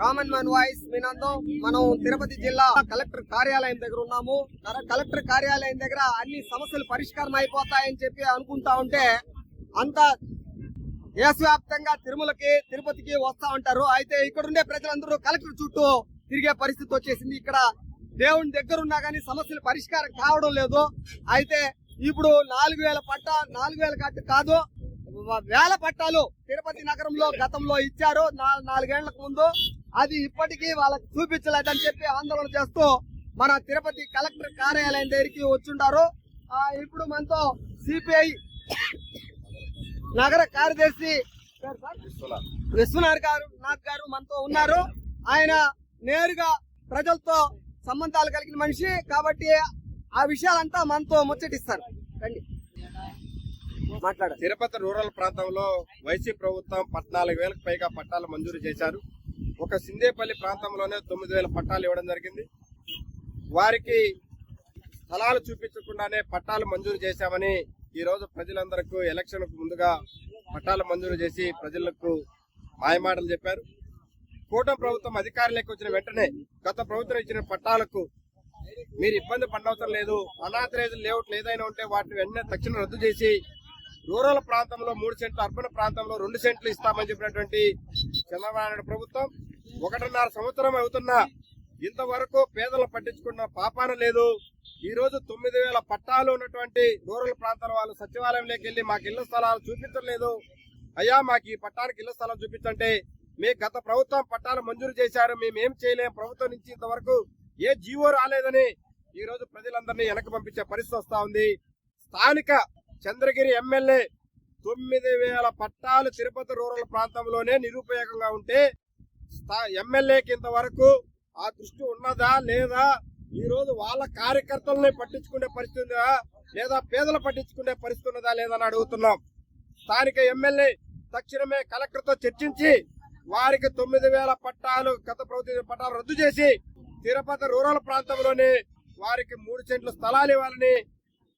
Common man voice వినందం మనం తిరుపతి జిల్లా collector కార్యాలయం దగ్గర ఉన్నాము. కలెక్టర్ కార్యాలయం దగ్గర అన్ని సమస్యలు పరిష్కారం అయిపోతాయని చెప్పి అనుకుంటా ఉంటే అంత దేశవ్యాప్తంగా తిరుమలకి తిరుపతికి వస్తా ఉంటారు. అయితే ఇక్కడ ఉండే ప్రజలందరూ కలెక్టర్ చుట్టూ తిరిగే పరిస్థితి వచ్చేసింది. ఇక్కడ దేవుని దగ్గర ఉన్నా కానీ సమస్యలు పరిష్కారం కావడం లేదు. అయితే ఇప్పుడు నాలుగు వేల పట్ట నాలుగు వేల కట్ట కాదు. వేల పట్టాలు తిరుపతి నగరంలో గతంలో ఇచ్చారు. నా- నాలుగేళ్ళకు ముందు అది ఇప్పటికీ వాళ్ళకి చూపించలేదని చెప్పి ఆందోళన చేస్తూ మన తిరుపతి కలెక్టర్ కార్యాలయం దగ్గరికి వచ్చుంటారు ఆ, ఇప్పుడు మనతో సిపిఐ నగర కార్యదర్శి విశ్వనాథ్ గారు నాథ్ గారు మనతో ఉన్నారు. ఆయన నేరుగా ప్రజలతో సంబంధాలు కలిగిన మనిషి కాబట్టి ఆ విషయాలంతా మనతో ముచ్చటిస్తారు. రండి. మాట్లాడారు తిరుపతి రూరల్ ప్రాంతంలో వైసీ ప్రభుత్వం పద్నాలుగు వేలకు పైగా పట్టాలు మంజూరు చేశారు. ఒక సిందేపల్లి ప్రాంతంలోనే తొమ్మిది వేల పట్టాలు ఇవ్వడం జరిగింది. వారికి స్థలాలు చూపించకుండానే పట్టాలు మంజూరు చేశామని ఈ రోజు ప్రజలందరికీ ఎలక్షన్కు ముందుగా పట్టాలు మంజూరు చేసి ప్రజలకు మాయమాటలు చెప్పారు. కూటమి ప్రభుత్వం అధికారులకు వచ్చిన వెంటనే గత ప్రభుత్వం ఇచ్చిన పట్టాలకు మీరు ఇబ్బంది పడవసరం లేదు అనాథరైజ్ లేఅవుట్ ఏదైనా ఉంటే వాటిని వెంటనే తక్షణం రద్దు చేసి రూరల్ ప్రాంతంలో మూడు సెంట్లు అర్బన్ ప్రాంతంలో రెండు సెంట్లు ఇస్తామని చెప్పినటువంటి చంద్రబాబు నాయుడు ప్రభుత్వం ఒకటిన్నర సంవత్సరం అవుతున్నా ఇంతవరకు పేదలు పట్టించుకున్న పాపాన లేదు. ఈ రోజు తొమ్మిది వేల పట్టాలు ఉన్నటువంటి రూరల్ ప్రాంతాల వాళ్ళు సచివాలయంలోకి వెళ్ళి మాకు ఇళ్ళ స్థలాలు చూపించలేదు. అయ్యా మాకు ఈ పట్టానికి ఇళ్ళ స్థలం చూపించంటే మీ గత ప్రభుత్వం పట్టాలు మంజూరు చేశారు. మేమేం చేయలేం. ప్రభుత్వం నుంచి ఇంతవరకు ఏ జీవో రాలేదని ఈ రోజు ప్రజలందరినీ వెనక్కి పంపించే పరిస్థితి వస్తా ఉంది. స్థానిక చంద్రగిరి ఎమ్మెల్యే తొమ్మిది వేల పట్టాలు తిరుపతి రూరల్ ప్రాంతంలోనే నిరుపయోగంగా ఉంటే స్థా- ఎమ్మెల్యేకి ఇంతవరకు ఆ దృష్టి ఉన్నదా లేదా? ఈరోజు వాళ్ళ కార్యకర్తల్ని పట్టించుకునే పరిస్థితి ఉందా? లేదా పేదలు పట్టించుకునే పరిస్థితి ఉన్నదా లేదని అడుగుతున్నాం. స్థానిక ఎమ్మెల్యే తక్షణమే కలెక్టర్తో చర్చించి వారికి తొమ్మిది వేల పట్టాలు గత ప్రభుత్వ పట్టాలు రద్దు చేసి తిరుపతి రూరల్ ప్రాంతంలోని వారికి మూడు సెంట్ల స్థలాలు ఇవ్వాలని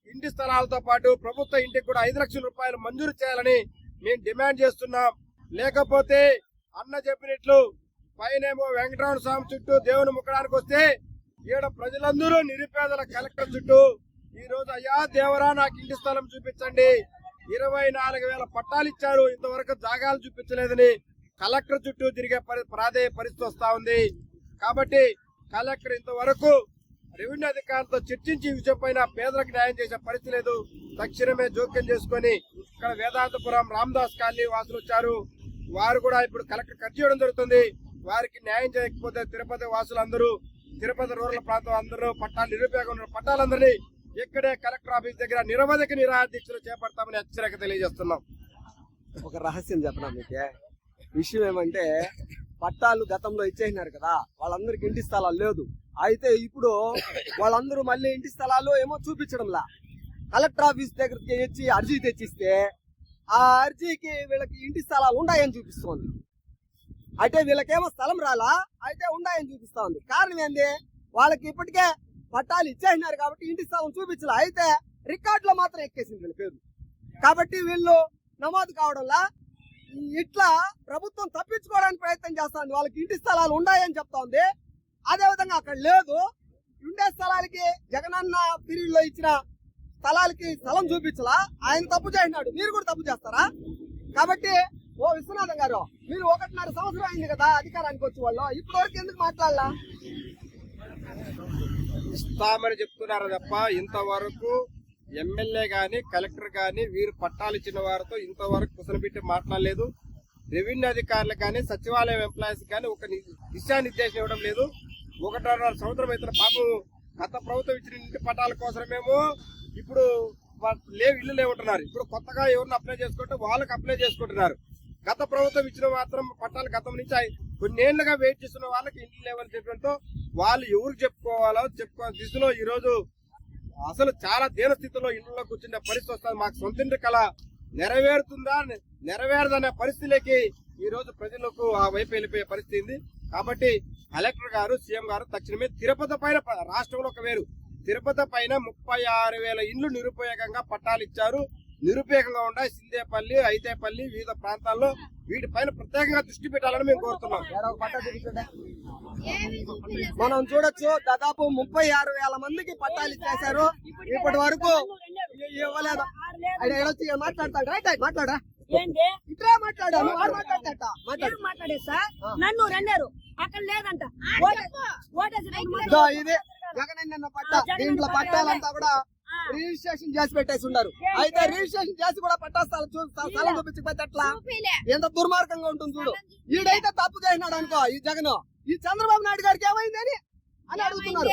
ఇంటి స్థలాలతో పాటు ప్రభుత్వ ఇంటికి కూడా ఐదు లక్షల రూపాయలు మంజూరు చేయాలని మేము డిమాండ్ చేస్తున్నాం. లేకపోతే అన్న చెప్పినట్లు పైనేమో వెంకటరమణ స్వామి చుట్టూ దేవుని ముక్కడానికి వస్తే ఈడ ప్రజలందరూ నిరుపేదల కలెక్టర్ చుట్టూ ఈ రోజు అయ్యా దేవరా నాకు ఇంటి స్థలం చూపించండి. ఇరవై నాలుగు వేల పట్టాలు ఇచ్చారు. ఇంతవరకు జాగాలు చూపించలేదని కలెక్టర్ చుట్టూ తిరిగే పరి- ప్రాధేయ పరిస్థితి వస్తా ఉంది. కాబట్టి కలెక్టర్ ఇంతవరకు రెవెన్యూ అధికారులతో చర్చించి ఈ విషయం పైన పేదలకు న్యాయం చేసే పరిస్థితి లేదు. తక్షణమే జోక్యం చేసుకొని ఇక్కడ వేదాంతపురం రామదాస్ కాలనీ వాసులు వచ్చారు. వారు కూడా ఇప్పుడు కలెక్టర్ కట్ చేయడం జరుగుతుంది. వారికి న్యాయం చేయకపోతే తిరుపతి వాసులందరూ తిరుపతి రూరల్ ప్రాంతం అందరూ పట్టాలు నిరుపయోగం ఉన్న పట్టాలందరినీ ఇక్కడే కలెక్టర్ ఆఫీస్ దగ్గర నిరవధిక నిరాధీక్షలు చేపడతామని హెచ్చరిక తెలియజేస్తున్నాం. ఒక రహస్యం చెప్పనా మీకే? విషయం ఏమంటే పట్టాలు గతంలో ఇచ్చేసినారు కదా వాళ్ళందరికి ఇంటి స్థలాలు లేదు. అయితే ఇప్పుడు వాళ్ళందరూ మళ్ళీ ఇంటి స్థలాలు ఏమో చూపించడంలా. కలెక్టర్ ఆఫీస్ దగ్గరికి వచ్చి అర్జీ తెచ్చిస్తే ఆ అర్జీకి వీళ్ళకి ఇంటి స్థలాలు ఉన్నాయని చూపిస్తోంది. అయితే వీళ్ళకేమో స్థలం రాలా? అయితే ఉన్నాయని చూపిస్తా ఉంది కారణం ఏంది? వాళ్ళకి ఇప్పటికే పట్టాలు ఇచ్చేసినారు కాబట్టి ఇంటి స్థలం చూపించలే. అయితే రికార్డులో మాత్రం ఎక్కేసింది వీళ్ళ పేరు. కాబట్టి వీళ్ళు నమోదు కావడంలా ఇట్లా ప్రభుత్వం తప్పించుకోవడానికి ప్రయత్నం చేస్తుంది. వాళ్ళకి ఇంటి స్థలాలు ఉన్నాయని చెప్తా ఉంది అదే విధంగా అక్కడ లేదు. ఉండే స్థలాలకి జగనన్న పీరియడ్లో ఇచ్చిన స్థలాలకి స్థలం చూపించలా. ఆయన తప్పు చేసినాడు. మీరు కూడా తప్పు చేస్తారా? కాబట్టి ఓ విశ్వనాథం గారు మీరు ఒకటిన్నర సంవత్సరం అయింది కదా అధికారానికి వచ్చి వాళ్ళు. ఇప్పటివరకు ఎందుకు మాట్లాడాలా? ఇస్తామని చెప్తున్నారు తప్ప ఇంతవరకు ఎమ్మెల్యే గాని కలెక్టర్ గాని వీరు పట్టాలు ఇచ్చిన వారితో ఇంతవరకు కుసలబెట్టి మాట్లాడలేదు. రెవెన్యూ అధికారులు కానీ సచివాలయం ఎంప్లాయీస్ కానీ ఒక దిశానిర్దేశం ఇవ్వడం లేదు. ఒకటిన్నర సంవత్సరం అయితే పాపం గత ప్రభుత్వం ఇచ్చిన ఇంటి పట్టాల కోసమేమో ఇప్పుడు వా- లేవు ఇల్లు లేవుంటున్నారు. ఇప్పుడు కొత్తగా ఎవరిని అప్లై చేసుకుంటే వాళ్ళకి అప్లై చేసుకుంటున్నారు. గత ప్రభుత్వం ఇచ్చిన మాత్రం పట్టాలు గతం నుంచి అయి- కొన్నేళ్ళుగా వెయిట్ చేస్తున్న వాళ్ళకి ఇల్లు లేవని చెప్పడంతో వాళ్ళు ఎవరు చెప్పుకోవాలో చెప్పుకో దిశలో ఈరోజు అసలు చాలా దీన స్థితిలో ఇంట్లో కూర్చునే పరిస్థితి వస్తుంది. మాకు సొంత ఇంటి కళ నెరవేరుతుందా నెరవేరదనే పరిస్థితిలోకి ఈరోజు ప్రజలకు ఆ వైపు వెళ్ళిపోయే పరిస్థితి ఉంది. కాబట్టి కలెక్టర్ గారు సీఎం గారు తక్షణమే తిరుపతి పైన రాష్ట్రంలో ఒక వేరు. తిరుపతి పైన ముప్పై ఆరు వేల ఇండ్లు నిరుపయోగంగా పట్టాలు ఇచ్చారు. నిరుపయోగంగా ఉన్నాయి సిందేపల్లి ఐతేపల్లి వివిధ ప్రాంతాల్లో. వీటిపైన ప్రత్యేకంగా దృష్టి పెట్టాలని మేము కోరుతున్నాం. మనం చూడొచ్చు దాదాపు ముప్పై ఆరు వేల మందికి పట్టాలు ఇచ్చేశారు. ఇప్పటి వరకు ఇవ్వలేదు. మాట్లాడతాడు. రైట్ మాట్లాడా ఇట్లా మాట్లాడా. నువ్వు వాడు మాట్లాడతాట మాట్లాడు సార్? నన్ను రన్నారు. అక్కడ లేదంట. ఇదో జగనన్న పట్ట. దీంట్లో పట్టాలంతా కూడా రిజిస్ట్రేషన్ చేసి పెట్టేసి ఉన్నారు. అయితే రిజిస్ట్రేషన్ చేసి కూడా పట్టా స్థలం చూపించకపోతే ఎట్లా ఎంత దుర్మార్గంగా ఉంటుంది చూడు. ఈడైతే తప్పు చేసినాడు అనుకో ఈ జగన్. ఈ చంద్రబాబు నాయుడు గారికి ఏమైంది అని అడుగుతున్నారు?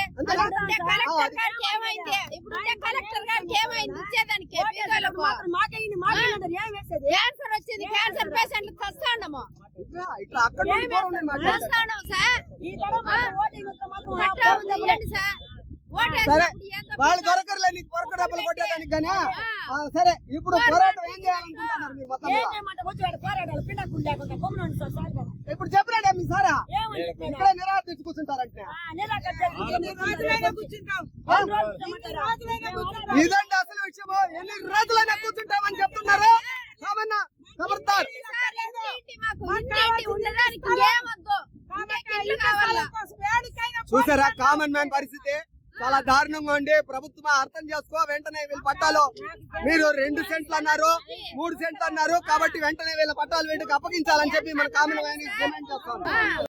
క్యాన్సర్ వచ్చింది క్యాన్సర్ పేషెంట్లు. చస్తాండం సార్. సార్. వాళ్ళు దొరకరులే నీకు పొరక డబ్బులు కొట్టేదానికి కానీ. సరే ఇప్పుడు పోరాటం ఏం చేయాలనుకుంటున్నారు మీరు మొత్తం. ఇప్పుడు చెప్పరాడే మీ సారా? ఇక్కడే నిరాశ తెచ్చి కూర్చుంటారంటే. ఇదండి అసలు విషయము. ఎన్ని రోజులైనా కూర్చుంటామని చెప్తున్నారు? కామన్నా ఖబర్దార్ చూసారా కామన్ మ్యాన్ పరిస్థితి? చాలా దారుణంగా ఉంది. ప్రభుత్వం అర్థం చేసుకో వెంటనే వీళ్ళ పట్టాలు. మీరు రెండు సెంట్లు అన్నారు మూడు సెంట్లు అన్నారు కాబట్టి వెంటనే వీళ్ళ పట్టాలు వీటికి అప్పగించాలని చెప్పి మన కామన్ మ్యాన్ డిమాండ్ చేస్తాం